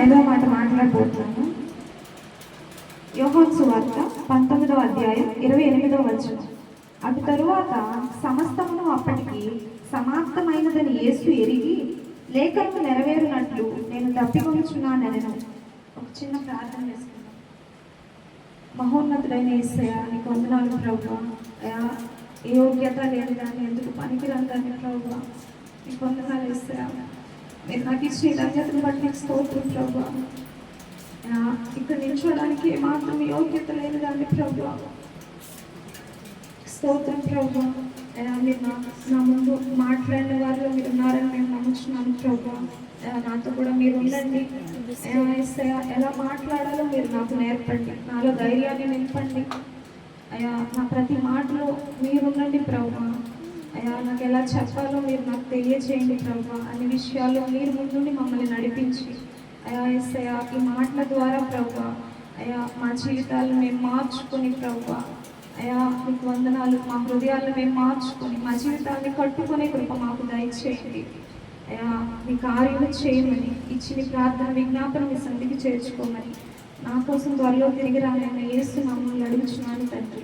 ఐదో మాట మాట్లాడబోతున్నాను. యోహాన్ సువార్త పంతొమ్మిదవ అధ్యాయం ఇరవై ఎనిమిదవ వచనం. అటు తరువాత సమస్తమును అప్పటికి సమాప్తమైనదని యేసు ఎరిగి లేఖను నెరవేరునట్లు నేను తప్పికొంచున్నానెను ఒక చిన్న ప్రార్థన చేసుకున్నాను మహోన్నతుడైన యేసయ్య నీకు వందనాలు ప్రభు యోగ్యత లేదు కానీ ఎందుకు పనికిరాను కానీ ప్రభు నీకు వందనాలు యేసయ్య మీరు నాకు ఇచ్చిన ధన్యతను బట్టి నీకు స్తోత్రం ప్రభు. ఇక్కడ నిల్చోడానికి మాత్రం యోగ్యత లేదు కానీ ప్రభు. స్తోత్రం ప్రభు. మీరు నా ముందు మాట్లాడిన వారిలో మీరు ఉన్నారని మేము నమ్ముచున్నాను ప్రభు. నాతో కూడా మీరు ఉండండి. ఎలా మాట్లాడాలో మీరు నాకు నేర్పండి. నాలో ధైర్యాన్ని నింపండి. అయ్యా నా ప్రతి మాటలో మీరు ఉండండి ప్రభు. అయ్యా నాకు ఎలా చెప్పాలో మీరు నాకు తెలియజేయండి ప్రభు. అన్ని విషయాల్లో మీరు ముందుండి మమ్మల్ని నడిపించి. అయా అయ్యా ఈ మాటల ద్వారా ప్రభు. అయా మా జీవితాలను మేము మార్చుకొని ప్రభు. అయా మీకు వందనాలు మా హృదయాలను మేము మార్చుకొని మా జీవితాన్ని కట్టుకునే కృప మాకు దయచేయండి. అయా మీ కార్యం చేయమని ఇచ్చిన ప్రార్థన విజ్ఞాపన మీ సంధికి చేర్చుకోమని నా కోసం త్వరలో తిరిగి రానని ఏసు మమ్మల్ని అడుగుచున్నాను తండ్రి.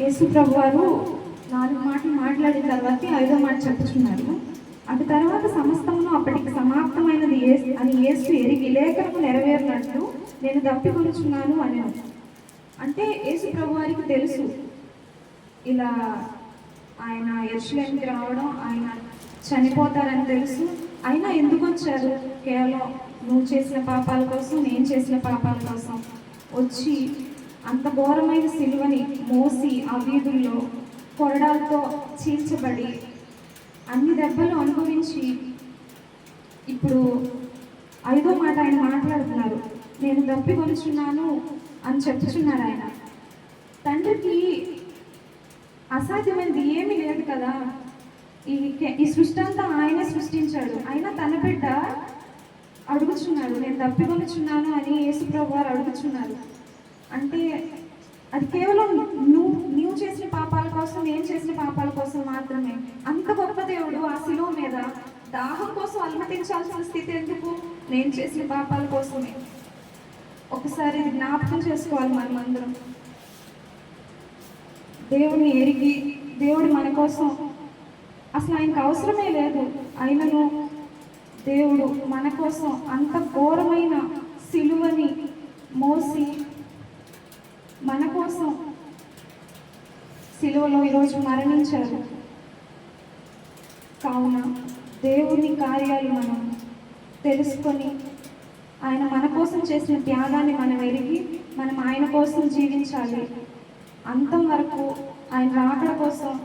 యేసు ప్రభు వారు నాలుగు మాటలు మాట్లాడిన తర్వాత ఐదో మాట చెప్పుచున్నారు. అటు తర్వాత సమస్తమును అప్పటికి సమాప్తమైనది యేసు అని యేసు ఎరిగి లేఖనము నెరవేరినట్లు నేను తప్పికొనుచున్నాను అని అంటే యేసు ప్రభు వారికి తెలుసు. ఇలా ఆయన ఎరుసలేంకి రావడం ఆయన చనిపోతారని తెలుసు. అయినా ఎందుకు వచ్చారు కేవలం నువ్వు చేసిన పాపాల కోసం నేను చేసిన పాపాల కోసం వచ్చి అంత ఘోరమైన సిలువని మోసి ఆ వీధుల్లో కొరడాలతో చీల్చబడి అన్ని దెబ్బలు అనుభవించి ఇప్పుడు ఐదో మాట ఆయన మాట్లాడుతున్నారు. నేను దప్పి కొలుచున్నాను అని చెప్పుచున్నారు ఆయన. తండ్రికి అసాధ్యమైనది ఏమీ లేదు కదా. ఈ ఈ సృష్టి అంతా ఆయనే సృష్టించాడు. అయినా తన బిడ్డ అడుగుచున్నాడు నేను తప్పికొనుచున్నాను అని యేసుప్రభు వారు అడుగుచున్నారు. అంటే అది కేవలం నువ్వు నీవు చేసిన పాపాల కోసం నేను చేసిన పాపాల కోసం మాత్రమే. అంత గొప్ప దేవుడు ఆ శిలువ మీద దాహం కోసం అనుమతించాల్సిన స్థితి ఎందుకు? నేను చేసిన పాపాల కోసమే. ఒకసారి జ్ఞాపకం చేసుకోవాలి మనం అందరం దేవుని ఎరిగి దేవుడు మన కోసం అసలు ఆయనకు అవసరమే లేదు. అయినను దేవుడు మన కోసం అంత ఘోరమైన సిలువని మోసి మన కోసం సిలువలో ఈరోజు మరణించారు. కావున దేవుని కార్యాలు మనం తెలుసుకొని ఆయన మన కోసం చేసిన త్యాగాన్ని మనం ఎరిగి మనం ఆయన కోసం జీవించాలి. అంతం వరకు ఆయన రాకడ కోసం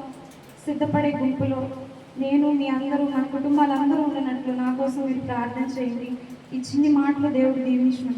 సిద్ధపడే గుంపులో నేను మీ అందరూ మన కుటుంబాలందరూ ఉన్నట్లు నా కోసం మీరు ప్రార్థన చేయండి. ఈ చిన్ని మాటలు దేవుడు దీవించిన